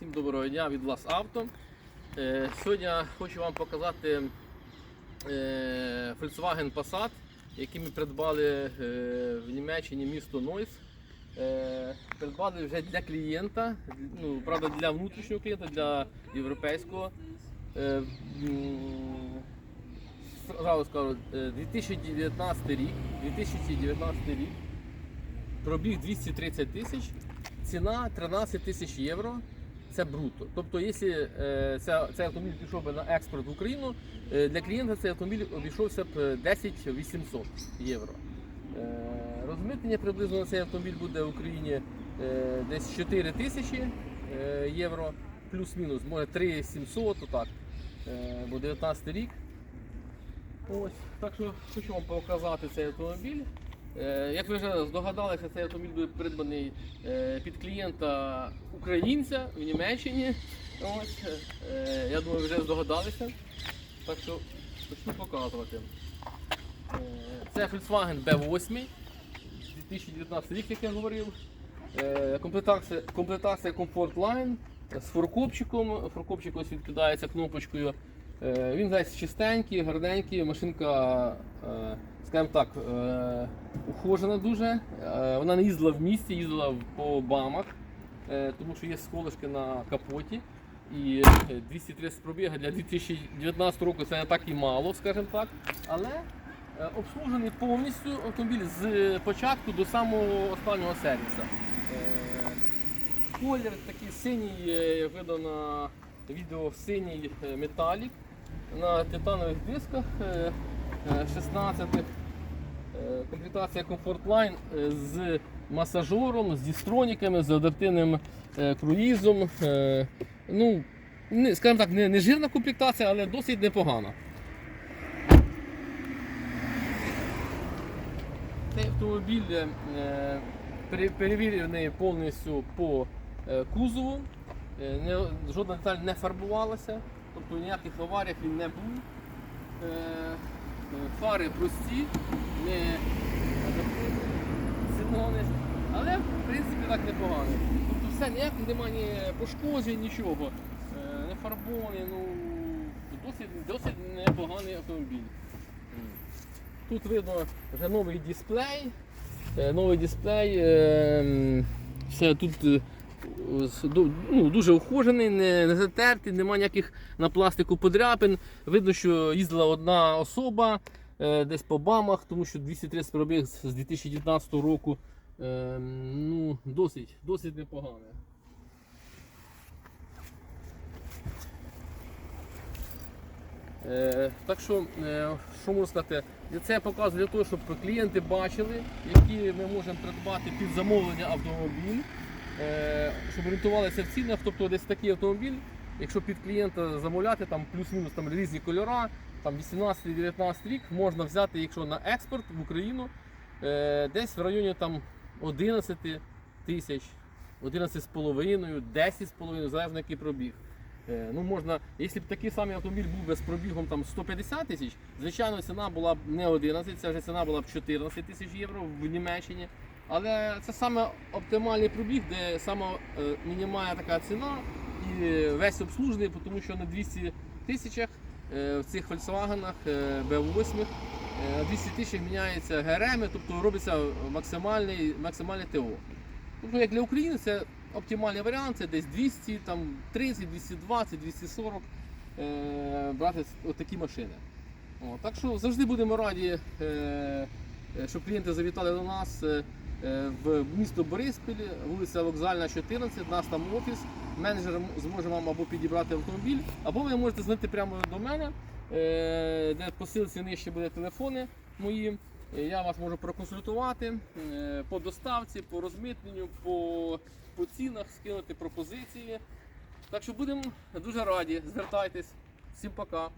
Всім доброго дня від вас авто. Е, Сьогодні хочу вам показати е, Volkswagen Passat, який ми придбали е, в Німеччині місто Нойс. Придбали вже для клієнта, ну, правда, для внутрішнього клієнта, для європейського. Зразу скажу, е, 2019 рік, 2019 рік, пробіг 230 тисяч, ціна 13 тисяч євро. Це бруто. Тобто, якщо е, цей автомобіль пішов би на експорт в Україну, е, для клієнта цей автомобіль обійшовся б 10 800 євро. Е, розмитнення приблизно на цей автомобіль буде в Україні е, десь 4 тисячі е, євро, плюс-мінус, може 3 700, отак, е, бо 19 рік. Ось, так що хочу вам показати цей автомобіль. Е, Як ви вже здогадалися, цей автомобіль буде придбаний е, під клієнта українця в Німеччині. Ось, е, я думаю, вже здогадалися. Так що почну показувати. Це Volkswagen B8, 2019 рік, як я говорив. Комплектація, Comfort Line з форкопчиком. Форкопчик ось відкидається кнопочкою. Е, Він весь чистенький, гарненький, машинка, е, скажімо так, е, ухожена дуже. Вона не їздила в місті, їздила по бамах, тому що є сколишки на капоті. І е, 230 пробіга для 2019 року це не так і мало, скажімо так. Але обслужений повністю автомобіль з початку до самого останнього сервісу. Колір такий синій, як видно на відео синій металік на титанових дисках е, е, 16 Е, Комплектація Comfort Line е, з масажором, з дістроніками, з адаптивним е, круїзом. Е, Ну, скажімо так, не, не жирна комплектація, але досить непогана. Цей автомобіль е, перевірений повністю по е, кузову. Е, жодна деталь не фарбувалася, тобто ніяких аварій він не був. Е, е, Фари прості, не адаптивні, але в принципі так непогано. Тобто все, ніяких немає пошкоджень, нічого. Е, Не фарбований, ну досить, досить непоганий автомобіль. Тут видно вже новий дисплей. Новий дисплей. е, Все тут ну, дуже ухожений, не, не затертий, немає ніяких на пластику подряпин. Видно, що їздила одна особа е, десь по бамах, тому що 230 пробіг з з 2019 року. Е, ну, досить, досить непогане. Е, так що, е, що можу сказати, це я показую для того, щоб клієнти бачили, які ми можемо придбати під замовлення автомобіль, щоб орієнтувалися в цінах. Тобто десь такий автомобіль, якщо під клієнта замовляти, там плюс-мінус там різні кольора, там 18-19 рік, можна взяти, якщо на експорт в Україну, е, десь в районі там 11 тисяч, 11,5, 10,5, залежно який пробіг. Е, Ну, можна, якщо б такий самий автомобіль був з пробігом там 150 тисяч, звичайно, ціна була б не 11, це вже ціна була б 14 тисяч євро в Німеччині. Але це саме оптимальний пробіг, де саме е, мінімальна така ціна і весь обслужений, тому що на 200 тисячах е, в цих Volkswagen е, B8 е, на 200 тисяч міняється ГРМ, тобто робиться максимальний, максимальне ТО. Тобто, як для України, це оптимальний варіант, це десь 200, там 30, 220, 240 е, брати от такі машини. О, так що завжди будемо раді, е, щоб клієнти завітали до нас в місто Бориспіль, вулиця Вокзальна, 14, у нас там офіс. Менеджер зможе вам або підібрати автомобіль, або ви можете знайти прямо до мене, е, де по силці нижче буде телефони мої. Е, Я вас можу проконсультувати е, по доставці, по розмитненню, по, по цінах, скинути пропозиції. Так що будемо дуже раді. Звертайтесь. Всім пока.